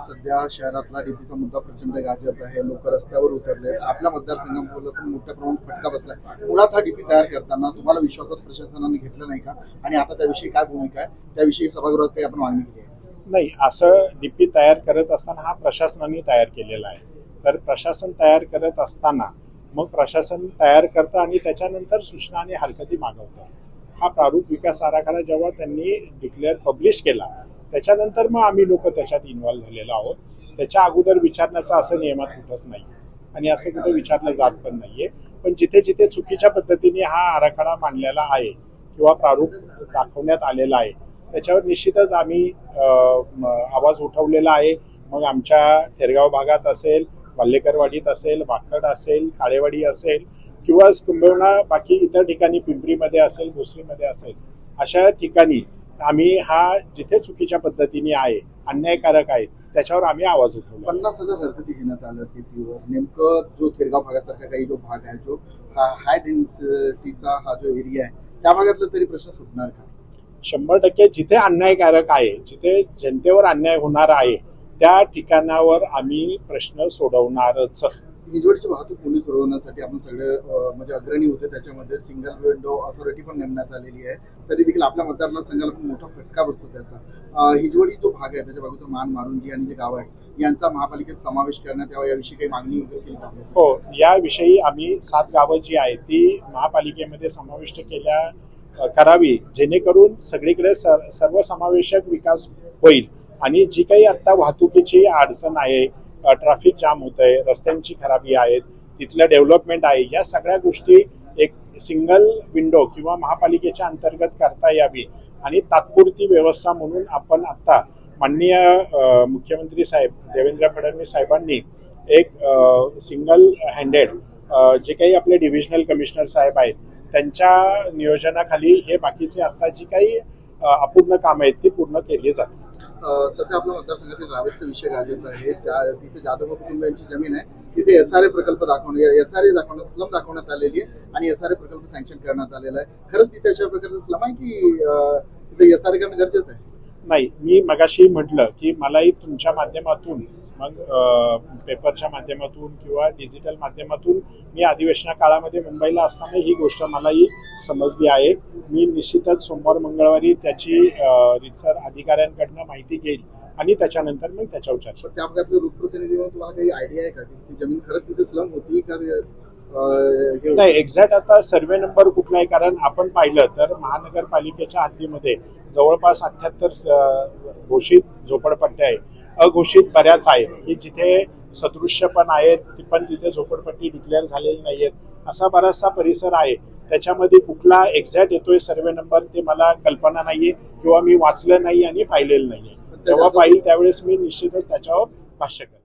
सध्या शहरातला डीपीचा मुद्दा प्रचंड गाजत आहे. लोक रस्त्यावर उतरले आपल्या मतदारसंघामध्ये पण मोठ्या प्रमाणात फटका बसलाय. मुळात हा डीपी तयार करताना तुम्हाला विश्वासात प्रशासनाने घेतलं नाही का? आणि आता त्याविषयी काय भूमिका आहे? त्याविषयी सभागृहात काही आपण मागणी केली आहे? नाही असं डीपी तयार करत असताना हा प्रशासनाने तयार केलेला आहे. तर प्रशासन तयार करत असताना मग प्रशासन तयार करतं आणि त्याच्यानंतर सूचना आणि हरकती मागवतं. हा प्रारूप विकास आराखडा जेव्हा त्यांनी डिक्लेअर पब्लिश केला त्याच्यानंतर मग आम्ही लोक त्याच्यात इन्व्हॉल्व्ह झालेलो आहोत. त्याच्या अगोदर विचारण्याचा असं नियमात कुठंच नाही आणि असं कुठं विचारलं जात पण नाहीये. पण जिथे जिथे चुकीच्या पद्धतीने हा आराखडा मांडलेला आहे किंवा प्रारूप दाखवण्यात आलेला आहे त्याच्यावर निश्चितच आम्ही आवाज उठवलेला आहे. मग आमच्या थेरगाव भागात असेल वाल्लेकरवाडीत असेल वाकड असेल काळेवाडी असेल किंवा कुंभवणा बाकी इतर ठिकाणी पिंपरीमध्ये असेल भोसरीमध्ये असेल अशा ठिकाणी आम्ही हा जिथे चुकीच्या पद्धतीने आहे अन्यायकारक आहे त्याच्यावर आम्ही आवाज उठवला. पन्नास हजार हरकती घेण्यात आल्या डीपीवर नेमकं जो थेरगाव भागासारखा काही जो भाग आहे जो हा हाय डेन्सिटीचा हा जो एरिया आहे त्या भागातला तरी प्रश्न सुटणार का? शंभर टक्के जिथे अन्यायकारक आहे जिथे जनतेवर अन्याय होणार आहे त्या ठिकाणावर आम्ही प्रश्न सोडवणारच. हिंजवडीची वाहतूक पुणे सोडवण्यासाठी आपण सगळे म्हणजे अग्रणी होते. त्याच्यामध्ये सिंगल विंडो ऑथॉरिटी पण नेमण्यात आलेली आहे. तरी देखील आपल्या मतदारसंघाला पण मोठा फटका बसतो त्याचा. अं, हिंजवडी जो भाग आहे त्याच्या बाजूचा मान मारुंजी आणि जे गाव आहे यांचा महापालिकेत समावेश करण्यात यावा याविषयी काही मागणी वगैरे केली हो याविषयी आम्ही सात गावं जी आहेत ती महापालिकेमध्ये समाविष्ट केल्या करावी. जेणेकरून सगळीकडे सर्व सर्वसमावेशक विकास होईल. आणि जी काही आत्ता वाहतुकीची अडचण आहे ट्रॅफिक जाम होत आहे रस्त्यांची खराबी आहेत तिथलं डेव्हलपमेंट आहे या सगळ्या गोष्टी एक सिंगल विंडो किंवा महापालिकेच्या अंतर्गत करता यावी. आणि तात्पुरती व्यवस्था म्हणून आपण आत्ता माननीय मुख्यमंत्री साहेब देवेंद्र फडणवीस साहेबांनी एक सिंगल हँडेड जे काही आपले डिव्हिजनल कमिशनर साहेब आहेत त्यांच्या नियोजनाखाली हे बाकीचे आता जी काही अपूर्ण कामं आहेत ती पूर्ण केली जातील. सध्या आपल्या मतदारसंघातील रावेतचा विषय गाजत आहे. ज्या तिथे जाधव कुटुंबियांची जमीन आहे. तिथे एस आर ए प्रकल्प दाखवणे एस आर ए दाखवण्यात स्लम दाखवण्यात आलेली आहे आणि एस आर ए प्रकल्प सँक्शन करण्यात आलेला आहे. खरंच तिथे अशा प्रकारचं स्लम आहे की तिथे एस आर ए करणं गरजेचं आहे? नाही मी मगाशी म्हटलं की मलाही तुमच्या माध्यमातून मग पेपरच्या माध्यमातून किंवा डिजिटल माध्यमातून मी अधिवेशना काळामध्ये मुंबईला असताना ही गोष्ट मलाही समजली आहे. मी निश्चितच सोमवार मंगळवारी त्याची रितसर अधिकाऱ्यांकडनं माहिती घेईल आणि त्याच्यानंतर मग त्याच्यावर चर्चा त्या भागातले लोकप्रतिनिधी म्हणून तुम्हाला काही आयडिया आहे का? की ती जमीन खरंच तिथे स्लम होती का नाही एक्झॅक्ट आता सर्वे नंबर कुठला आहे? कारण आपण पाहिलं तर महानगरपालिकेच्या हद्दीमध्ये जवळपास अठ्याहत्तर घोषित झोपडपट्ट्या आहे अघोषित बऱ्याच आहेत. की जिथे सदृश्य पण आहेत ती पण तिथे झोपडपट्टी डिक्लेअर झालेली नाही आहेत असा बराचसा परिसर आहे. त्याच्यामध्ये कुठला एक्झॅक्ट येतोय सर्वे नंबर ते मला कल्पना नाहीये किंवा मी वाचलं नाही आणि पाहिलेलं नाहीये. जेव्हा पाहिल त्यावेळेस मी निश्चितच त्याच्यावर भाष्य करेन.